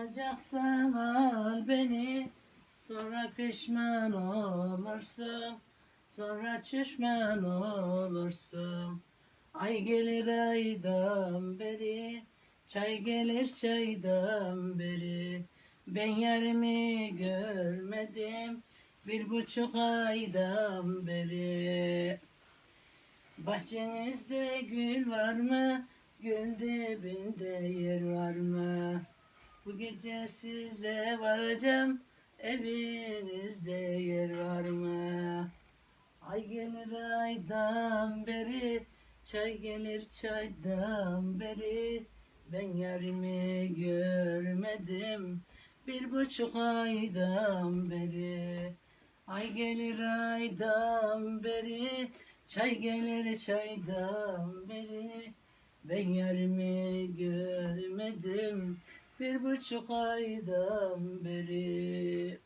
Alacaksan al beni Sonra pişman olursun Sonra düşman olursun Ay gelir aydan beri Çay gelir çaydan beri Ben yarimi görmedim Bir buçuk aydan beri Bahçenizde gül var mı? Gül dibinde yer var mı? Bu gece size varacağım. Evinizde yer var mı? Ay gelir aydan beri, çay gelir çaydan beri. Ben yarimi görmedim bir buçuk aydan beri. Ay gelir aydan beri, çay gelir çaydan beri. Ben yarimi görmedim bir buçuk aydan beri